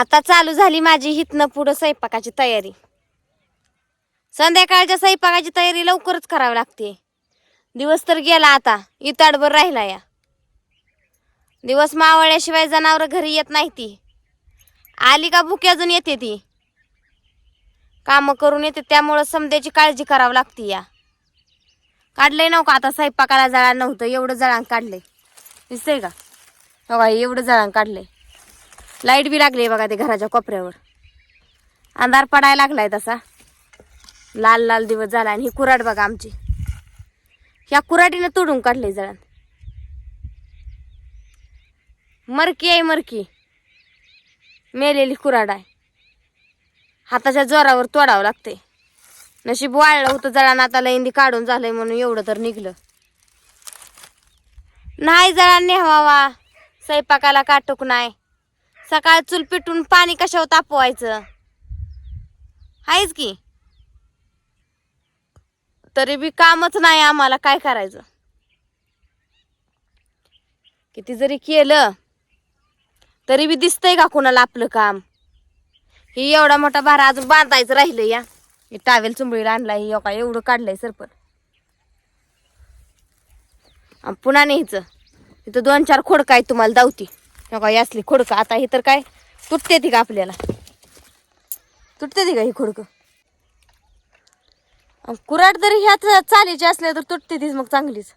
आता चालू झाली माझी हितनं पुढं स्वयंपाकाची तयारी. संध्याकाळच्या स्वयंपाकाची तयारी लवकरच करावी लागते. दिवस तर गेला आता इताडभर राहिला या. दिवस मावळ्याशिवाय जनावर घरी येत नाही ती. आली का भुकी अजून येते ती. कामं करून येते त्यामुळं समध्याची काळजी करावी लागते या. काढलंय नव का आता स्वयंपाकाला जळा नव्हतं एवढं जळांग काढलंय. दिसतंय का? हो का एवढं जळांग काढलंय. लाइट बी लागली बघा ते घराच्या कोपऱ्यावर. अंधार पडायला लागलाय तसा. लाल लाल दिवस झाला आणि ही कुराड बघा आमची. ह्या कुराडीनं तोडून काढली जळण. मरकी आहे मरकी. मेलेली कुराड आहे. हाताच्या जोरावर तोडावं लागते नशीब वाळलं होतं जळान आता लईंदी काढून झालंय म्हणून एवढं तर निघलं. नाही जळान नेहवावा स्वयंपाकाला काटूक नाही. सकाळ चूल पिटून पाणी कशावर तापवायचं? आहेच की. तरी बी कामच नाही आम्हाला काय करायचं? किती जरी केलं तरी बी दिसतंय का कोणाला आपलं काम? ही एवढा मोठा भारा अजून बांधायचं राहिलं या. हे टावेल चुंबळीला आणला ही का एवढं काढलंय सरपण आणि पुन्हा न्यायचं. इथं दोन चार खोडका आहेत तुम्हाला दावती. नका यासली असली खोडकं. आता ही तर काय तुटते ती का आपल्याला? तुटते ती का ही खोडकं? अन जरी ह्याच चालीची असल्या तर तुटते तीच मग चांगलीच.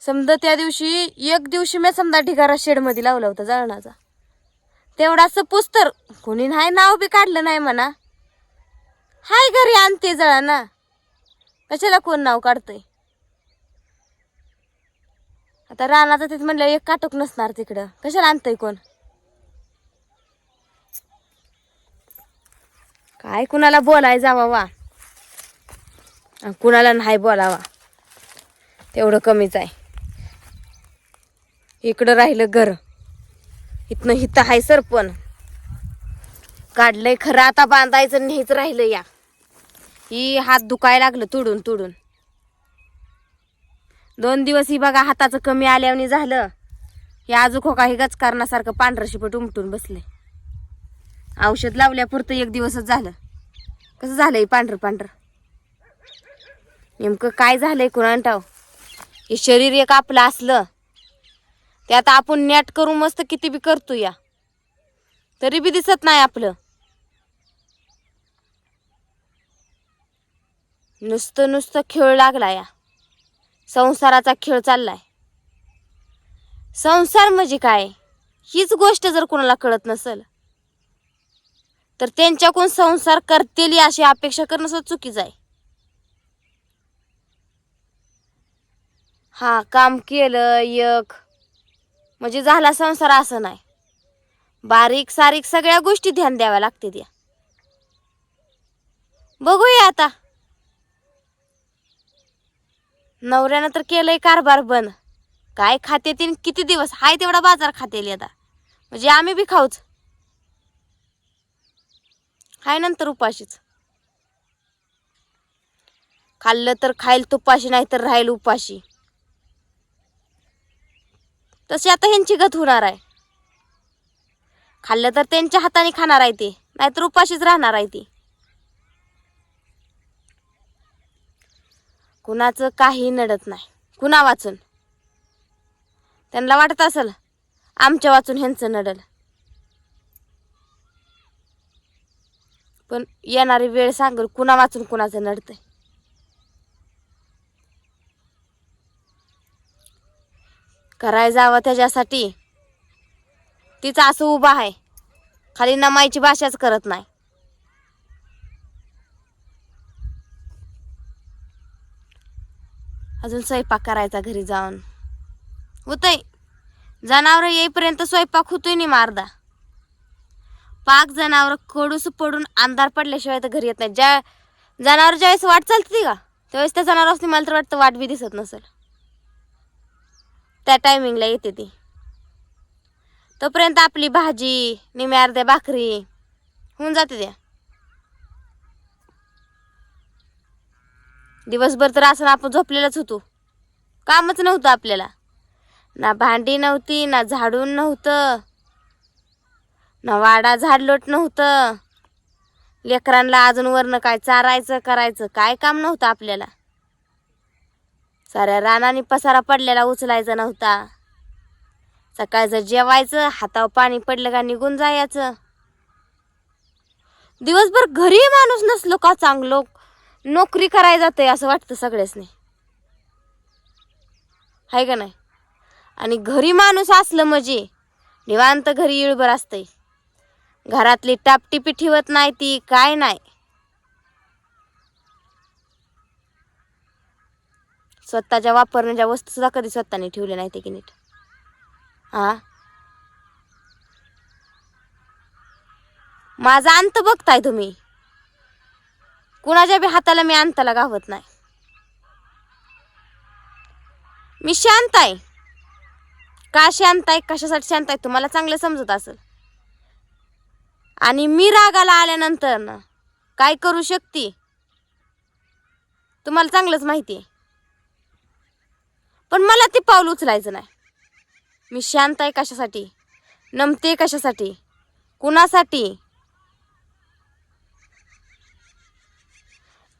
समजा त्या दिवशी एक दिवशी मी समजा ढिगारा शेडमध्ये लावला होता जळणाचा. तेवढा असं तर कोणी नाही नाव बी काढलं नाही म्हणा. हाय घरी आणते जळा ना. कशाला कोण नाव काढतंय? आता रानाचं तिथे म्हणलं एक काटक नसणार तिकडं. कशाला आणतंय कोण? काय कुणाला बोलाय जावा वा कुणाला नाही बोलावा. तेवढं कमीच आहे. इकडं राहिलं घर. इथनं हित आहे सरपण. काढलंय खरं आता बांधायचं आणि न्यायचं राहिलं या. ही हात दुखायला लागलं तुडून तुडून. दोन दिवस ही बघा हाताचं कमी आल्यावनी झालं. हे आजू खोका हो काही गच करण्यासारखं पांढरं शिपट उमटून बसले. औषध लावल्यापुरतं एक दिवसच झालं. कसं झालंय पांढरं पांढरं? नेमकं काय झालंय कुणाला हे शरीर एक आपलं असलं. ते आता आपण नॅट करू मस्त किती बी करतो या. तरी बी दिसत नाही आपलं. नुसतं नुसतं खेळ लागला या. संसाराचा खेळ चाललाय. संसार म्हणजे काय? हीच गोष्ट जर कोणाला कळत नसेल तर त्यांच्याकडून संसार करतील अशी अपेक्षा करणं सुद्धा चुकीचं आहे. हा काम केलं एक म्हणजे झाला संसार असं नाही. बारीक सारीक सगळ्या गोष्टी ध्यान द्याव्या लागते त्या. बघूया आता. नवऱ्यानं तर केलंय कारभार बंद. काय खाते तीन किती दिवस? हाय तेवढा बाजार खाते आता. म्हणजे आम्ही बी खाऊच. हाय नंतर उपाशीच. खाल्लं तर खाईल तुपाशी नाही तर राहील उपाशी. तशी आता ह्यांची गत होणार आहे. खाल्लं तर त्यांच्या हाताने खाणार आहे ते नाहीतर उपाशीच राहणार आहे ती. कुणाचं काही नडत नाही. कुणा वाचून? त्यांना वाटत असेल आमच्या वाचून ह्यांचं नडल. पण येणारी वेळ सांगल कुणा वाचून कुणाचं नडतंय. कराय जावं त्याच्यासाठी. तिचं असं उभा आहे. खाली नमाईची भाषाच करत नाही. अजून स्वयंपाक करायचा घरी जाऊन. होतंय. जनावर येईपर्यंत स्वयंपाक होतोय नाही मारदा पाक जनावर कडूस पडून अंधार पडल्याशिवाय तर घरी येत नाही ज्या जनावर ज्यावेळेस वाट चालते का? त्यावेळेस त्या जनावर मला तर वाटतं वाट बी दिसत नसेल. त्या टायमिंगला येते ती. तोपर्यंत आपली भाजी निम्या अर्ध्या भाकरी होऊन जाते त्या. दिवसभर तर असं आपण झोपलेलंच होतो. कामच नव्हतं आपल्याला. ना भांडी नव्हती ना झाडून नव्हतं ना वाडा झाडलोट नव्हतं. लेकरांना अजून वरनं काय चारायचं करायचं काय काम नव्हतं आपल्याला. साऱ्या रानाने पसारा पडलेला उचलायचा नव्हता. सकाळचं जेवायचं हातावर पाणी पडलं का निघून जायचं. दिवसभर घरी माणूस नसलो का चांगलो? नोकरी करायला जाते असं वाटतं सगळ्यासनी. आहे का नाही? आणि घरी माणूस असलं म्हणजे निवांत घरी इळभर असतंय. घरातली टापटिपी ठेवत नाही ती काय नाही. स्वतःच्या वापरण्याच्या वस्तू सुद्धा कधी स्वतःने ठेवल्या नाही ते की नीट. हा? माझा अंत बघताय तुम्ही. कुणाच्या बी हाताला मी अंताला गावत नाही. मी शांत आहे. का शांत आहे? कशासाठी शांत आहे? तुम्हाला चांगलं समजत असेल. आणि मी रागाला आल्यानंतर ना काय करू शकते? तुम्हाला चांगलंच माहिती आहे. पण मला ते पाऊल उचलायचं नाही. मी शांत आहे कशासाठी? नमते कशासाठी? कुणासाठी?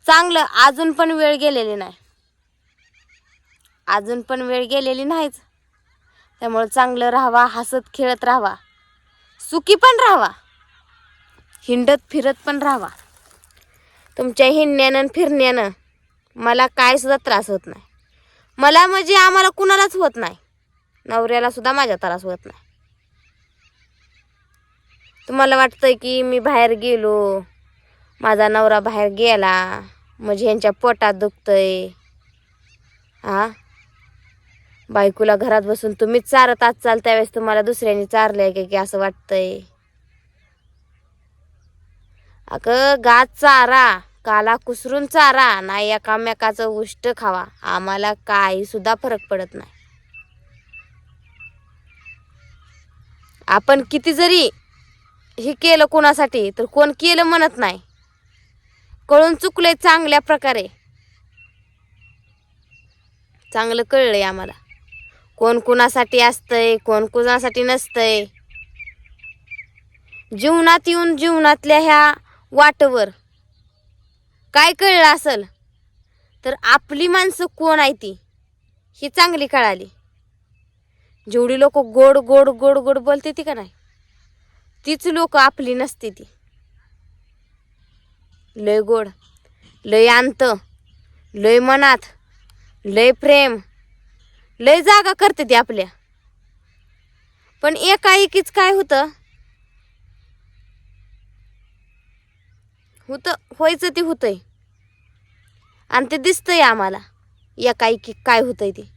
चांगलं अजून पण वेळ गेलेली नाही. अजून पण वेळ गेलेली नाहीच. त्यामुळं चांगलं राहावा हसत खेळत राहावा. सुखी पण राहावा. हिंडत फिरत पण राहावा. तुमच्या हिंडण्यानं आणि फिरण्यानं मला काय सुद्धा त्रास होत नाही. मला म्हणजे आम्हाला कुणालाच होत नाही. नवऱ्याला सुद्धा माझ्या त्रास होत नाही. तुम्हाला वाटतंय की मी बाहेर गेलो माझा नवरा बाहेर गेला. म्हणजे ह्यांच्या पोटात दुखतंय. हा? बायकोला घरात बसून तुम्हीच चारत चाल त्यावेळेस तुम्हाला दुसऱ्याने चारलंय की असं वाटतंय? अगं गात चारा. काला कुसरून चारा. नाही एकामेकाचं उष्ट खावा. आम्हाला काही सुद्धा फरक पडत नाही. आपण किती जरी हे केलं कोणासाठी तर कोण केलं म्हणत नाही. कळून चुकलंय चांगल्या प्रकारे. चांगलं कळलंय आम्हाला. कोण कुणासाठी असतंय कोण कुणासाठी नसतंय. जीवनात येऊन जीवनातल्या ह्या वाटवर काय कळलं असल तर आपली माणसं कोण आहे ती ही चांगली कळाली. जेवढी लोक गोड गोड गोड गोड बोलते ती का नाही? तीच लोक आपली नसते ती. लय गोड लय अंत लय मनात लय प्रेम लय जागा करते ती आपल्या. पण एकाएकीच काय होतं? होतं व्हायचं ते होतंय. आणि ते दिसतंय आम्हाला एकाएकी काय होतंय ते.